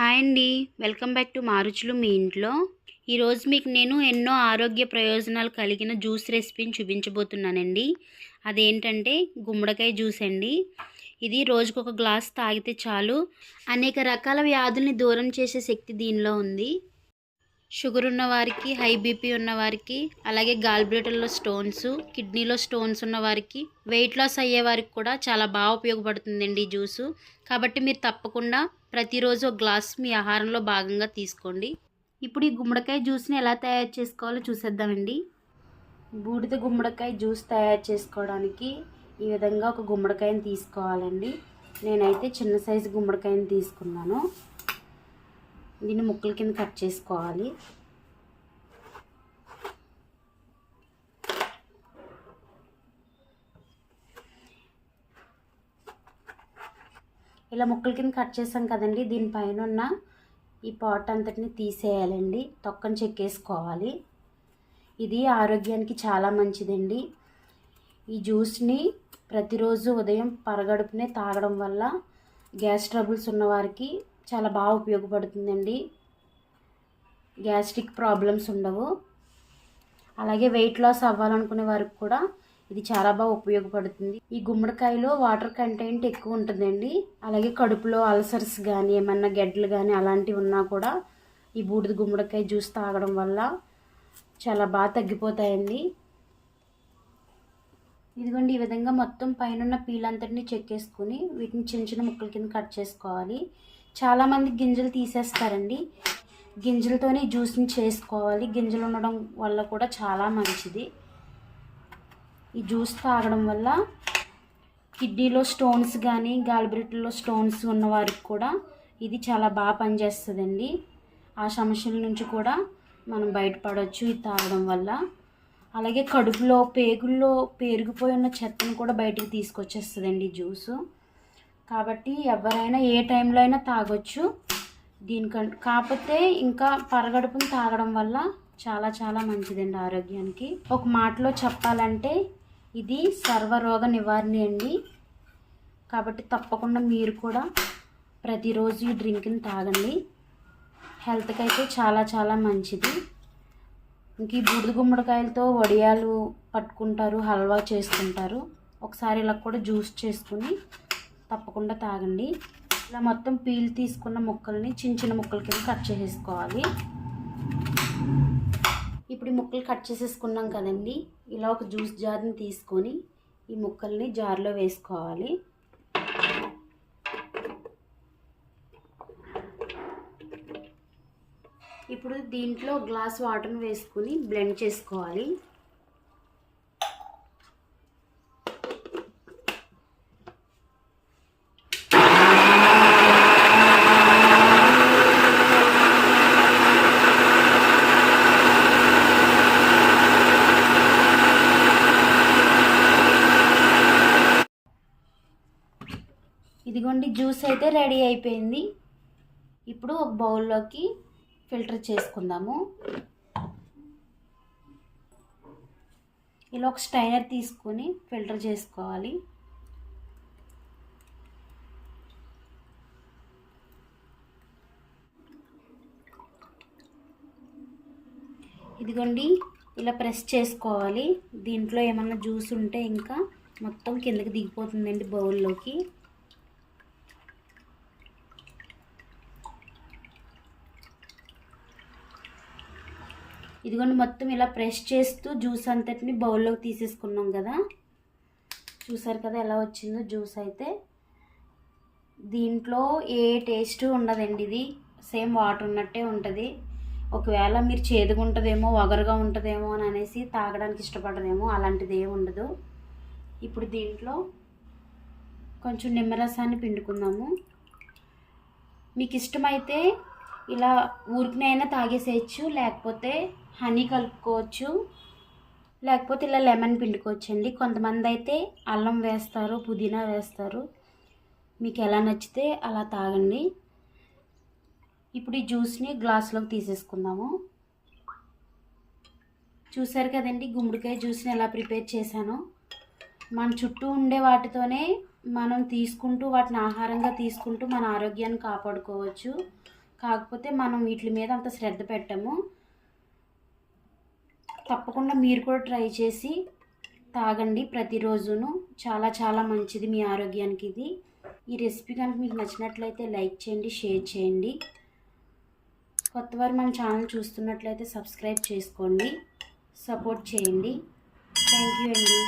Hi అండి. Welcome back to మారుచులు మీ ఇంట్లో. ఈరోజు మీకు నేను ఎన్నో ఆరోగ్య ప్రయోజనాలు కలిగిన జ్యూస్ రెసిపీని చూపించబోతున్నానండి. అదేంటంటే గుమ్మడికాయ జ్యూస్ అండి. ఇది రోజుకు ఒక గ్లాస్ తాగితే చాలు. అనేక రకాల వ్యాధుల్ని దూరం చేసే శక్తి దీనిలో ఉంది. షుగర్ ఉన్న వారికి హై బీపీ ఉన్న వారికి అలాగే గాల్బ్లేటర్లో స్టోన్స్ కిడ్నీలో స్టోన్స్ ఉన్న వారికి వెయిట్ లాస్ అయ్యే వారికి కూడా చాలా బాగా ఉపయోగపడుతుందండి ఈ జ్యూసు. కాబట్టి మీరు తప్పకుండా ప్రతిరోజు ఒక గ్లాస్ మీ ఆహారంలో భాగంగా తీసుకోండి. ఇప్పుడు ఈ గుమ్మడికాయ జ్యూస్ని ఎలా తయారు చేసుకోవాలో చూసేద్దామండి. బూడిద గుమ్మడికాయ జ్యూస్ తయారు చేసుకోవడానికి ఈ విధంగా ఒక గుమ్మడికాయని తీసుకోవాలండి. నేనైతే చిన్న సైజు గుమ్మడికాయని తీసుకున్నాను. దీన్ని ముక్కల కింద కట్ చేసుకోవాలి. ఇలా ముక్కల కింద కట్ చేసాం కదండి. దీనిపైన ఉన్న ఈ పాట్ అంతటిని తీసేయాలండి. తొక్కని చెక్కేసుకోవాలి. ఇది ఆరోగ్యానికి చాలా మంచిదండి. ఈ జ్యూస్ని ప్రతిరోజు ఉదయం పరగడుపునే తాగడం వల్ల గ్యాస్ ట్రబుల్స్ ఉన్నవారికి చాలా బాగా ఉపయోగపడుతుందండి. గ్యాస్ట్రిక్ ప్రాబ్లమ్స్ ఉండవు. అలాగే వెయిట్ లాస్ అవ్వాలనుకునే వారికి కూడా ఇది చాలా బాగా ఉపయోగపడుతుంది. ఈ గుమ్మడికాయలో వాటర్ కంటెంట్ ఎక్కువ ఉంటుందండి. అలాగే కడుపులో అల్సర్స్ కానీ ఏమన్నా గెడ్డలు కానీ అలాంటివి ఉన్నా కూడా ఈ బూడిద గుమ్మడికాయ జ్యూస్ తాగడం వల్ల చాలా బాగా తగ్గిపోతాయండి. ఇదిగోండి ఈ విధంగా మొత్తం పైన పీల్ అంతటిని చెక్కేసుకుని వీటిని చిన్న చిన్న ముక్కల కింద కట్ చేసుకోవాలి. చాలామంది గింజలు తీసేస్తారండి. గింజలతోనే జ్యూస్ని చేసుకోవాలి. గింజలు ఉండడం వల్ల కూడా చాలా మంచిది. ఈ జ్యూస్ తాగడం వల్ల కిడ్నీలో స్టోన్స్ కానీ గాలిబ్రెట్లో స్టోన్స్ ఉన్న వారికి కూడా ఇది చాలా బాగా పనిచేస్తుందండి. ఆ సమస్యల నుంచి కూడా మనం బయటపడవచ్చు ఇది తాగడం వల్ల. అలాగే కడుపులో పేగుల్లో పేరుకుపోయి ఉన్న చెత్తను కూడా బయటికి తీసుకొచ్చేస్తుందండి జ్యూసు. కాబట్టి ఎవరైనా ఏ టైంలో అయినా తాగొచ్చు. దీనికంటే కాకపోతే ఇంకా పరగడుపుని తాగడం వల్ల చాలా చాలా మంచిదండి ఆరోగ్యానికి. ఒక మాటలో చెప్పాలంటే ఇది సర్వరోగ నివారణ అండి. కాబట్టి తప్పకుండా మీరు కూడా ప్రతిరోజు ఈ డ్రింక్ని తాగండి. హెల్త్కి అయితే చాలా చాలా మంచిది. ఇంక ఈ బూడిద గుమ్మడికాయలతో వడియాలు పట్టుకుంటారు హల్వా చేసుకుంటారు. ఒకసారి ఇలా కూడా జ్యూస్ చేసుకుని తప్పకుండా తాగండి. ఇలా మొత్తం పీల్ తీసుకున్న ముక్కల్ని చిన్న చిన్న ముక్కల కింద కట్ చేసేసుకోవాలి. ఇప్పుడు ఈ ముక్కలు కట్ చేసేసుకున్నాం కదండి. ఇలా ఒక జ్యూస్ జార్ని తీసుకొని ఈ ముక్కల్ని జార్లో వేసుకోవాలి. ఇప్పుడు దీంట్లో గ్లాస్ వాటర్ని వేసుకుని బ్లెండ్ చేసుకోవాలి. ఇదిగోండి జ్యూస్ అయితే రెడీ అయిపోయింది. ఇప్పుడు ఒక బౌల్లోకి ఫిల్టర్ చేసుకుందాము. ఇలా ఒక స్టైనర్ తీసుకొని ఫిల్టర్ చేసుకోవాలి. ఇదిగోండి ఇలా ప్రెస్ చేసుకోవాలి. దీంట్లో ఏమన్నా జ్యూస్ ఉంటే ఇంకా మొత్తం కిందకి దిగిపోతుందండి బౌల్లోకి. ఇదిగోండి మొత్తం ఇలా ప్రెస్ చేస్తూ జ్యూస్ అంతటిని బౌల్లోకి తీసేసుకున్నాం కదా. చూసారు కదా ఎలా వచ్చిందో జ్యూస్ అయితే. దీంట్లో ఏ టేస్ట్ ఉండదండి ఇది. సేమ్ వాటర్ ఉన్నట్టే ఉంటుంది. ఒకవేళ మీరు చేదుగా ఉంటుందేమో వగరుగా ఉంటుందేమో అని అనేసి తాగడానికి ఇష్టపడదేమో అలాంటిది ఏమి ఉండదు. ఇప్పుడు దీంట్లో కొంచెం నిమ్మరసాన్ని పిండుకుందాము. మీకు ఇష్టమైతే ఇలా ఊరికినైనా తాగేసేయచ్చు లేకపోతే హనీ కలుపుకోవచ్చు. లేకపోతే ఇలా లెమన్ పిండుకోవచ్చండి. కొంతమంది అయితే అల్లం వేస్తారు పుదీనా వేస్తారు. మీకు ఎలా నచ్చితే అలా తాగండి. ఇప్పుడు ఈ జ్యూస్ని గ్లాస్లోకి తీసేసుకుందాము. చూసారు కదండి గుమ్మడికాయ జ్యూస్ని ఎలా ప్రిపేర్ చేశాను. మన చుట్టూ ఉండే వాటితోనే మనం తీసుకుంటూ వాటిని ఆహారంగా తీసుకుంటూ మన ఆరోగ్యాన్ని కాపాడుకోవచ్చు. కాకపోతే మనం వీటి మీద అంత శ్రద్ధ పెట్టము. తప్పకుండా మీరు కూడా ట్రై చేసి తాగండి ప్రతిరోజును. చాలా చాలా మంచిది మీ ఆరోగ్యానికి ఇది. ఈ రెసిపీ కనుక మీకు నచ్చినట్లయితే లైక్ చేయండి షేర్ చేయండి. కొత్తవారు మన ఛానల్ చూస్తున్నట్లయితే సబ్స్క్రైబ్ చేసుకోండి సపోర్ట్ చేయండి. థ్యాంక్ యూ అండి.